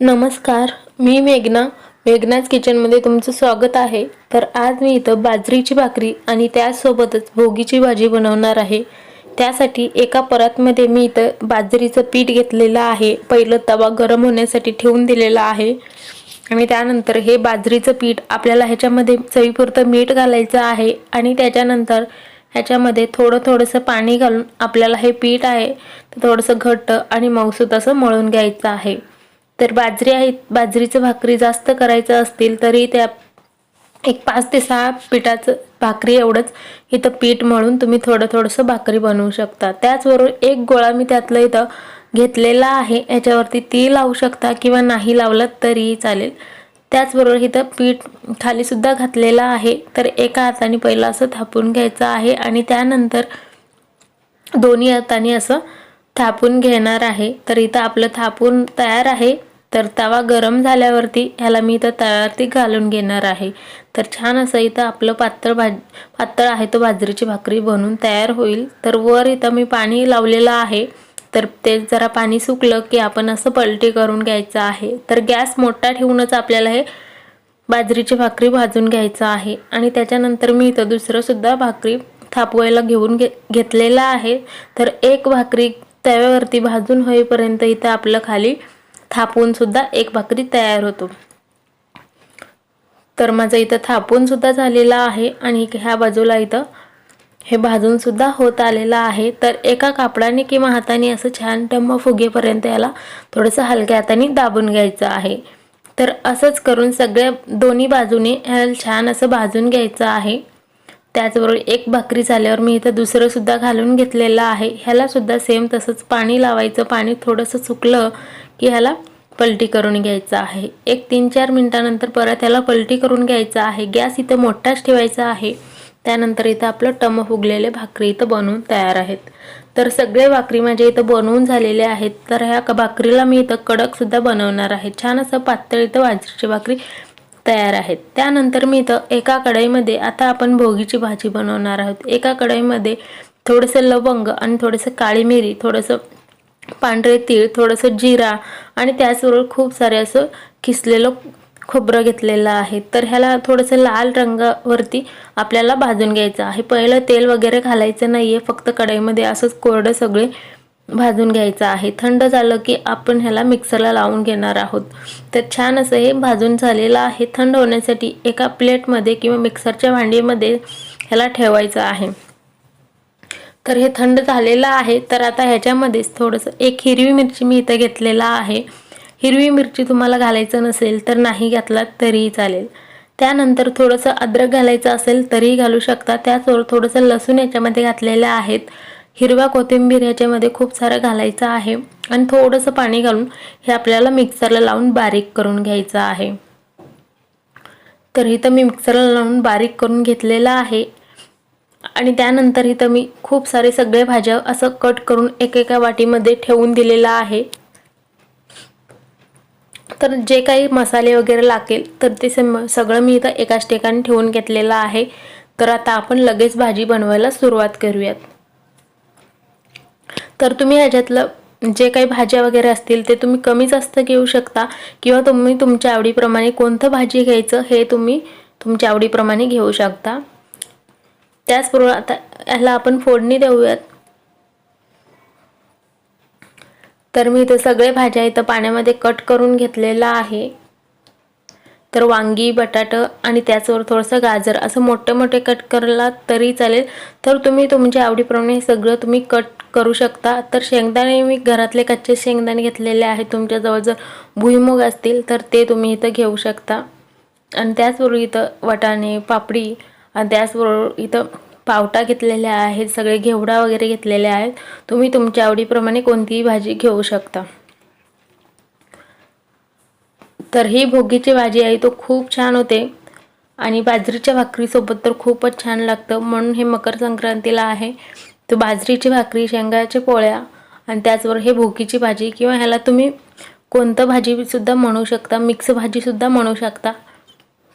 नमस्कार मी मेघना. मेघनाच किचनमध्ये तुमचं स्वागत आहे. तर आज मी इथं बाजरीची भाकरी आणि त्यासोबतच भोगीची भाजी बनवणार आहे. त्यासाठी एका परातमध्ये मी इथं बाजरीचं पीठ घेतलेलं आहे. पहिलं तवा गरम होण्यासाठी ठेवून दिलेला आहे. आणि त्यानंतर हे बाजरीचं पीठ आपल्याला ह्याच्यामध्ये चवीपुरतं मीठ घालायचं आहे. आणि त्याच्यानंतर ह्याच्यामध्ये थोडं थोडंसं पाणी घालून आपल्याला हे पीठ आहे थोडंसं घट्ट आणि मऊसूत असं मळून घ्यायचं आहे. तर बाजरी आहे बाजरीचं भाकरी जास्त करायचं असतील तरी त्या एक पाच ते सहा पिठाचं भाकरी एवढंच इथं पीठ मळून तुम्ही थोडं थोडंसं भाकरी बनवू शकता. त्याचबरोबर एक गोळा मी त्यातलं इथं घेतलेला आहे. याच्यावरती ती लावू शकता किंवा नाही लावलं तरीही चालेल. त्याचबरोबर इथं पीठ खालीसुद्धा घातलेलं आहे. तर एका हाताने पहिलं असं थापून घ्यायचं आहे आणि त्यानंतर दोन्ही हाताने असं थापून घेणार आहे. तर इथं आपलं थापून तयार आहे. तर तवा गरम झाल्यावरती ह्याला मी इथं तव्यावरती घालून घेणार आहे. तर छान असं इथं आपलं पातळ भाज पातळ आहे तो बाजरीची भाकरी बनून तयार होईल. तर वर इथं मी पाणी लावलेलं आहे. तर ते जरा पाणी सुकलं की आपण असं पलटी करून घ्यायचं आहे. तर गॅस मोठा ठेवूनच आपल्याला हे बाजरीची भाकरी भाजून घ्यायचं आहे. आणि त्याच्यानंतर मी इथं दुसरंसुद्धा भाकरी थापवायला घेऊन घे घेतलेलं आहे. तर एक भाकरी तव्यावरती भाजून होईपर्यंत इथं आपलं खाली थापूनसुद्धा एक भाकरी तयार होतो. तर माझं इथं थापूनसुद्धा झालेला झालेलं आहे आणि ह्या बाजूला इथं हे भाजूनसुद्धा होत आलेलं आहे. तर एका कापडाने किंवा हाताने असं छान टम्म फुगेपर्यंत याला थोडंसं हलक्या हाताने दाबून घ्यायचं आहे. तर असंच करून सगळ्या दोन्ही बाजूने ह्याला छान असं भाजून घ्यायचं आहे. त्याचबरोबर एक भाकरी झाल्यावर मी इथं दुसरंसुद्धा घालून घेतलेलं आहे. ह्यालासुद्धा सेम तसंच पाणी लावायचं. पाणी थोडंसं सुकलं की ह्याला पलटी करून घ्यायचं आहे. एक तीन चार मिनटानंतर परत ह्याला पलटी करून घ्यायचं आहे. गॅस इथं मोठाच ठेवायचा आहे. त्यानंतर इथं आपलं टम फुगलेले भाकरी इथं बनवून तयार आहेत. तर सगळे भाकरी माझ्या इथं बनवून झालेले आहेत. तर ह्या भाकरीला मी इथं कडकसुद्धा बनवणार आहे. छान असं पातळ इथं बाजरीची भाकरी तयार आहेत. त्यानंतर मी इथं एका कढईमध्ये आता आपण भोगीची भाजी बनवणार आहोत. एका कढईमध्ये थोडंसं लवंग आणि थोडंसं काळी मिरी थोडंसं पांढरे तीळ थोडंसं जिरा आणि त्याचबरोबर खूप सारे असं किसलेलं खोबरं घेतलेलं आहे. तर ह्याला थोडंसं लाल रंगावरती आपल्याला भाजून घ्यायचं आहे. पहिलं तेल वगैरे घालायचं नाही आहे फक्त कढईमध्ये असंच कोरडं सगळे भाजून घ्यायचं आहे. थंड झालं की आपण ह्याला मिक्सरला लावून घेणार आहोत. तर छान असं हे भाजून झालेलं आहे. थंड होण्यासाठी एका प्लेटमध्ये किंवा मिक्सरच्या भांडीमध्ये ह्याला ठेवायचं आहे. तर हे थंड झालेलं आहे. तर आता ह्याच्यामध्येच थोडंसं एक हिरवी मिरची मी इथं घेतलेला आहे. हिरवी मिरची तुम्हाला घालायचं नसेल तर नाही घातलात तरीही चालेल. त्यानंतर थोडंसं अद्रक घालायचं असेल तरीही घालू शकता. त्याचबरोबर थोडंसं लसूण याच्यामध्ये घातलेलं आहेत. हिरवा कोथिंबीर ह्याच्यामध्ये खूप सारं घालायचं आहे. आणि थोडंसं पाणी घालून हे आपल्याला मिक्सरला लावून बारीक करून घ्यायचं आहे. तर इथं मी मिक्सरला लावून बारीक करून घेतलेलं आहे. आणि त्यानंतर इथं मी खूप सारे सगळे भाज्या असं कट करून एकेका वाटीमध्ये ठेवून दिलेलं आहे. तर जे काही मसाले वगैरे लागेल तर ते सगळं मी इथं एकाच ठिकाणी ठेवून घेतलेलं आहे. तर आता आपण लगेच भाजी बनवायला सुरुवात करूयात. तर तुम्ही ह्याच्यातलं जे काही भाज्या वगैरे असतील ते तुम्ही कमी जास्त घेऊ शकता किंवा तुम्ही तुमच्या आवडीप्रमाणे कोणतं भाजी घ्यायचं हे तुम्ही तुमच्या आवडीप्रमाणे घेऊ शकता. त्याचबरोबर आता ह्याला आपण फोडणी देऊयात. तर मी इथं सगळे भाज्या इथं पाण्यामध्ये कट करून घेतलेला आहे. तर वांगी बटाटं आणि त्याचवर थोडंसं गाजर असं मोठे मोठे कट करला तरी चालेल. तर तुम्ही तुमच्या आवडीप्रमाणे सगळं तुम्ही कट करू शकता. तर शेंगदाणे मी घरातले कच्चे शेंगदाणे घेतलेले आहेत. तुमच्याजवळ जर भुईमुग असतील तर ते तुम्ही इथं घेऊ शकता. आणि त्याचबरोबर इथं वाटाणे पापडी आणि त्याचबरोबर इथं पावटा घेतलेल्या आहेत. सगळे घेवडा वगैरे घेतलेले आहेत. तुम्ही तुमच्या आवडीप्रमाणे कोणतीही भाजी घेऊ शकता. तर ही भोगीची भाजी आहे तो खूप छान होते. आणि बाजरीच्या भाकरीसोबत तर खूपच छान लागतं म्हणून हे मकर संक्रांतीला आहे. तो बाजरीची भाकरी शेंगाच्या पोळ्या आणि त्याचबरोबर हे भोगीची भाजी किंवा ह्याला तुम्ही कोणतं भाजीसुद्धा म्हणू शकता मिक्स भाजीसुद्धा म्हणू शकता.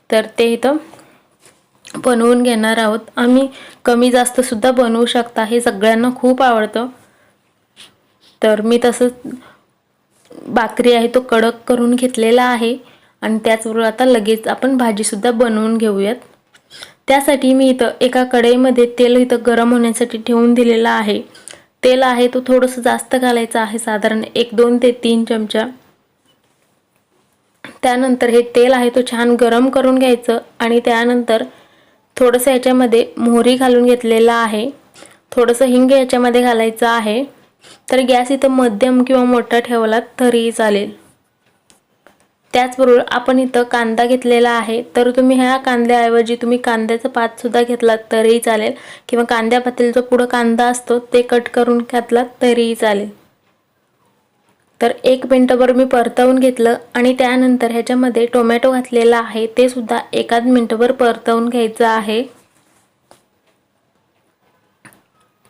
तर ते इथं बनवून घेणार आहोत. आम्ही कमी जास्तसुद्धा बनवू शकता हे सगळ्यांना खूप आवडतं. तर मी तसंच भाकरी आहे तो कडक करून घेतलेला आहे. आणि त्याचबरोबर आता लगेच आपण भाजीसुद्धा बनवून घेऊयात. त्यासाठी मी इथं एका कढईमध्ये तेल इथं गरम होण्यासाठी ठेवून दिलेलं आहे. तेल आहे तो थोडंसं जास्त घालायचं आहे साधारण एक दोन ते तीन चमचा. त्यानंतर हे तेल आहे तो छान गरम करून घ्यायचं आणि त्यानंतर थोडंसं याच्यामध्ये मोहरी घालून घेतलेला आहे. थोडंसं हिंग याच्यामध्ये घालायचं आहे. तर गॅस इथं मध्यम किंवा मोठा ठेवला तरीही चालेल. त्याचबरोबर आपण इथं कांदा घेतलेला आहे तर तुम्ही ह्या कांद्याऐवजी तुम्ही कांद्याचं पातसुद्धा घेतलात तरीही चालेल किंवा कांद्या जो पुढं कांदा असतो ते कट करून घातलात तरीही चालेल. तर एक मिनटभर मी परतवून घेतलं आणि त्यानंतर ह्याच्यामध्ये टोमॅटो घातलेला आहे ते सुद्धा एकाच मिनटभर परतवून घ्यायचं आहे.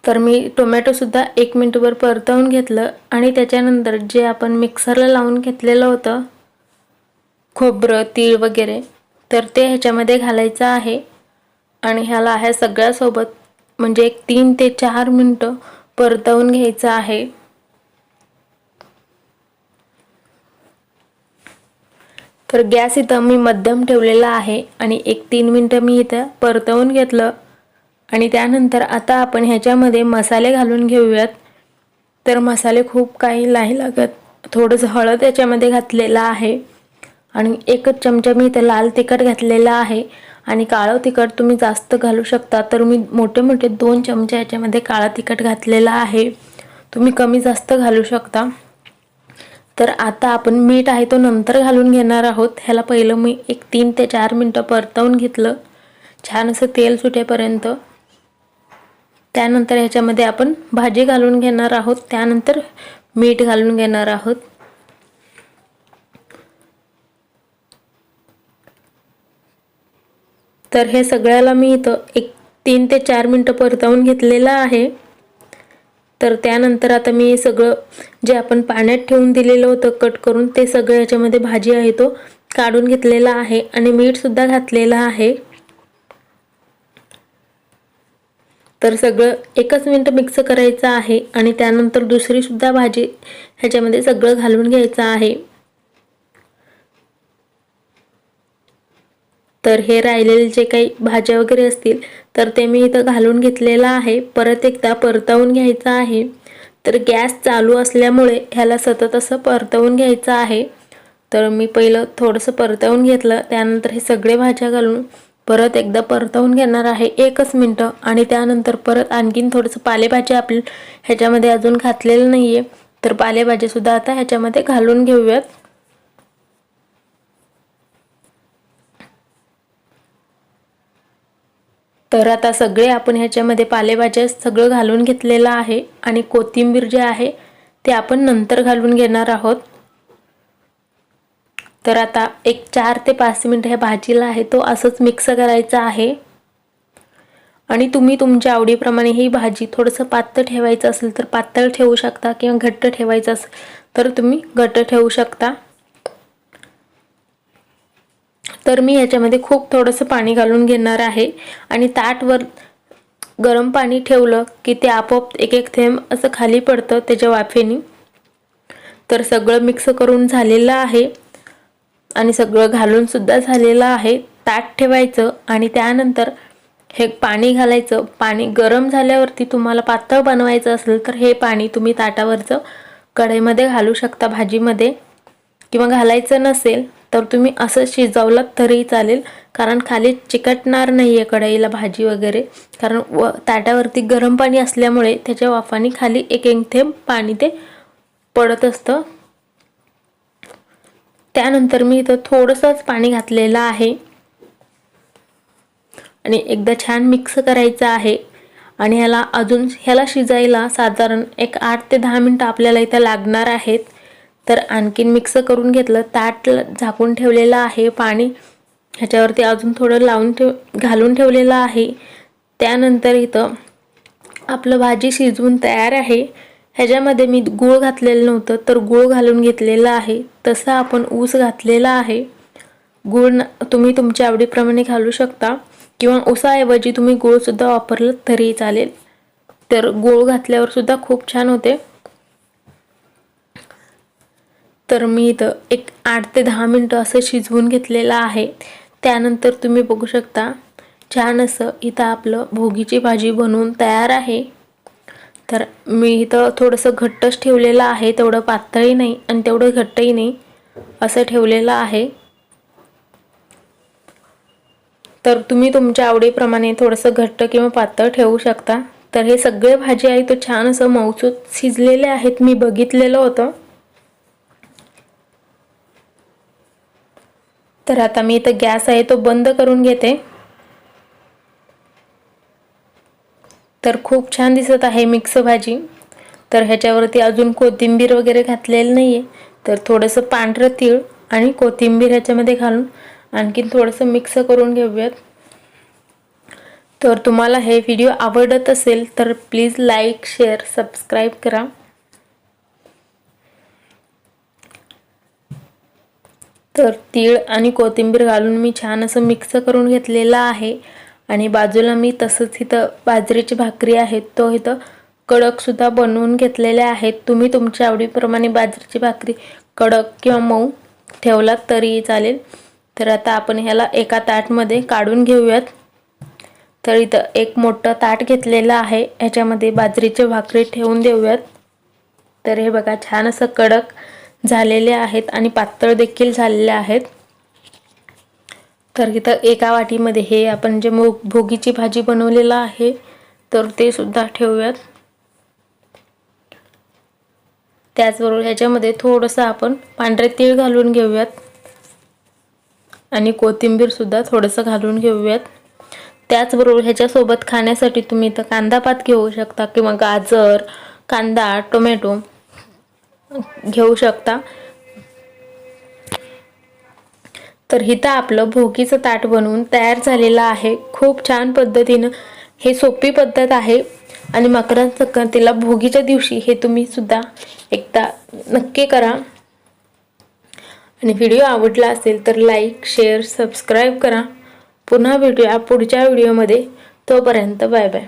तर मी टोमॅटोसुद्धा एक मिनटभर परतवून घेतलं आणि त्याच्यानंतर जे आपण मिक्सरला लावून घेतलेलं होतं खोबरं तीळ वगैरे तर ते ह्याच्यामध्ये घालायचं आहे. आणि ह्याला ह्या सगळ्यासोबत म्हणजे एक तीन ते चार मिनटं परतवून घ्यायचं आहे. तर गॅस इथं मी मध्यम ठेवलेला आहे आणि एक तीन मिनटं मी इथं परतवून घेतलं. आणि त्यानंतर आता आपण ह्याच्यामध्ये मसाले घालून घेऊयात. तर मसाले खूप काही नाही लागत. थोडंसं हळद याच्यामध्ये घातलेलं आहे. आणि एकच चमचा मी इथं लाल तिखट घातलेला आहे. आणि काळं तिखट तुम्ही जास्त घालू शकता. तर मी मोठे मोठे दोन चमचे याच्यामध्ये काळं तिखट घातलेलं आहे. तुम्ही कमी जास्त घालू शकता. तर आता आपण मीठ आहे तो नंतर घालून घेणार आहोत. ह्याला पहिलं मी एक तीन ते चार मिनटं परतवून घेतलं. छान असं तेल सुटेपर्यंत. त्यानंतर ह्याच्यामध्ये आपण भाजी घालून घेणार आहोत. त्यानंतर मीठ घालून घेणार आहोत. तर हे सगळ्याला मी इथं एक तीन ते चार मिनटं परतवून घेतलेलं आहे. तर त्यानंतर आता मी सगळं जे आपण पाण्यात ठेवून दिलेलं होतं कट करून ते सगळं याच्यामध्ये भाजी आहे तो काढून घेतलेला आहे. आणि मीठसुद्धा घातलेलं आहे. तर सगळं एकच मिनटं मिक्स करायचं आहे आणि त्यानंतर दुसरीसुद्धा भाजी ह्याच्यामध्ये सगळं घालून घ्यायचं आहे. तर हे राहिलेले जे काही भाज्या वगैरे असतील तर ते मी इथं घालून घेतलेलं आहे. परत एकदा परतवून घ्यायचं आहे. तर गॅस चालू असल्यामुळे ह्याला सतत असं परतवून घ्यायचं आहे. तर मी पहिलं थोडंसं परतवून घेतलं त्यानंतर हे सगळे भाज्या घालून परत एकदा परतवून घेणार आहे एकच मिनटं. आणि त्यानंतर परत आणखीन थोडंसं पालेभाजी आपल्या ह्याच्यामध्ये अजून घातलेलं नाही आहे तर पालेभाजीसुद्धा आता ह्याच्यामध्ये घालून घेऊयात. तर आता सगळे आपण ह्याच्यामध्ये पालेभाज्या सगळं घालून घेतलेलं आहे. आणि कोथिंबीर जे आहे ते आपण नंतर घालून घेणार आहोत. तर आता एक चार ते पाच मिनटं ह्या भाजीला आहे तो असंच मिक्स करायचा आहे. आणि तुम्ही तुमच्या आवडीप्रमाणे ही भाजी थोडंसं पातळ ठेवायचं असेल तर पातळ ठेवू शकता किंवा घट्ट ठेवायचं असेल तर तुम्ही घट्ट ठेवू शकता. तर मी ह्याच्यामध्ये खूप थोडंसं पाणी घालून घेणार आहे आणि ताटवर गरम पाणी ठेवलं की ते आपोआप एक एक थेंब असं खाली पडतं त्याच्या वाफेनी. तर सगळं मिक्स करून झालेलं आहे. आणि सगळं घालून सुद्धा झालेलं आहे. ताट ठेवायचं आणि त्यानंतर हे पाणी घालायचं. पाणी गरम झाल्यावरती तुम्हाला पातळ बनवायचं असेल तर हे पाणी तुम्ही ताटावरचं कढईमध्ये घालू शकता भाजीमध्ये. किंवा घालायचं नसेल तर तुम्ही असं शिजवलं तरी चालेल. कारण खाली चिकटणार नाही आहे कढईला भाजी वगैरे. कारण व ताटावरती गरम पाणी असल्यामुळे त्याच्या वाफाने खाली एक एक थेंब पाणी ते पडत असतं. त्यानंतर मी इथं थोडंसंच पाणी घातलेलं आहे. आणि एकदा छान मिक्स करायचं आहे. आणि ह्याला अजून ह्याला शिजायला साधारण एक आठ ते दहा मिनटं आपल्याला इथं लागणार आहेत. तर आणखीन मिक्स करून घेतलं ताट झाकून ठेवलेलं आहे पाणी. ह्याच्यावरती अजून थोडं लावून ठेव घालून ठेवलेलं आहे. त्यानंतर इथं आपलं भाजी शिजवून तयार आहे. ह्याच्यामध्ये मी गूळ घातलेलं नव्हतं तर गूळ घालून घेतलेलं आहे. तसं आपण ऊस घातलेला आहे. गूळ तुम्ही तुमच्या आवडीप्रमाणे घालू शकता. किंवा ऊसाऐवजी तुम्ही गूळसुद्धा वापरलं तरी चालेल. तर गूळ घातल्यावर सुद्धा खूप छान होते. तर मी इथं एक आठ ते दहा मिनटं असं शिजवून घेतलेलं आहे. त्यानंतर तुम्ही बघू शकता छान असं इथं आपलं भोगीची भाजी बनवून तयार आहे. तर मी इथं थोडंसं घट्टच ठेवलेलं आहे तेवढं पातळही नाही आणि तेवढं घट्टही नाही असं ठेवलेलं आहे. तर तुम्ही तुमच्या आवडीप्रमाणे थोडंसं घट्ट किंवा पातळ ठेवू शकता. तर हे सगळे भाजी आहे तो छान असं मौसूद शिजलेले आहेत. मी बघितलेलं होतं. तर आता मी इथं गॅस आहे तो बंद करून घेते. तर खूप छान दिसत आहे मिक्स भाजी. तर ह्याच्यावरती अजून कोथिंबीर वगैरे घातलेलं नाही आहे तर थोडंसं पांढरं तीळ आणि कोथिंबीर ह्याच्यामध्ये घालून आणखीन थोडंसं मिक्स करून घेऊयात. तर तुम्हाला हे व्हिडिओ आवडत असेल तर प्लीज लाईक शेअर सबस्क्राईब करा. तर तीळ आणि कोथिंबीर घालून मी छान असं मिक्स करून घेतलेलं आहे. आणि बाजूला मी तसंच इथं बाजरीची भाकरी आहेत तो इथं कडकसुद्धा बनवून घेतलेल्या आहेत. तुम्ही तुमच्या आवडीप्रमाणे बाजरीची भाकरी कडक किंवा मऊ ठेवलात तरी चालेल. तर आता आपण ह्याला एका ताटमध्ये काढून घेऊयात. तर इथं एक मोठं ताट घेतलेलं आहे. ह्याच्यामध्ये बाजरीचे भाकरी ठेवून देऊयात. तर हे बघा छान असं कडक झालेले आहेत आणि पातळ देखील झालेले आहेत. तर इथं एका वाटीमध्ये हे आपण जे मोग भोगीची भाजी बनवलेलं आहे तर ते सुद्धा ठेवूयात. त्याचबरोबर ह्याच्यामध्ये थोडंसं आपण पांढरे तीळ घालून घेऊयात. आणि कोथिंबीरसुद्धा थोडंसं घालून घेऊयात. त्याचबरोबर ह्याच्यासोबत खाण्यासाठी तुम्ही इथं कांदा पात घेऊ शकता किंवा गाजर कांदा टोमॅटो घेऊ शकता. तर इथं आपलं भोगीचं ताट बनवून तयार झालेलं आहे. खूप छान पद्धतीनं हे सोपी पद्धत आहे आणि मकर संक्रांतीला भोगीच्या दिवशी हे तुम्ही सुद्धा एकदा नक्की करा. आणि व्हिडिओ आवडला असेल तर लाईक शेअर सबस्क्राईब करा. पुन्हा भेटूया पुढच्या व्हिडिओमध्ये. तोपर्यंत बाय बाय.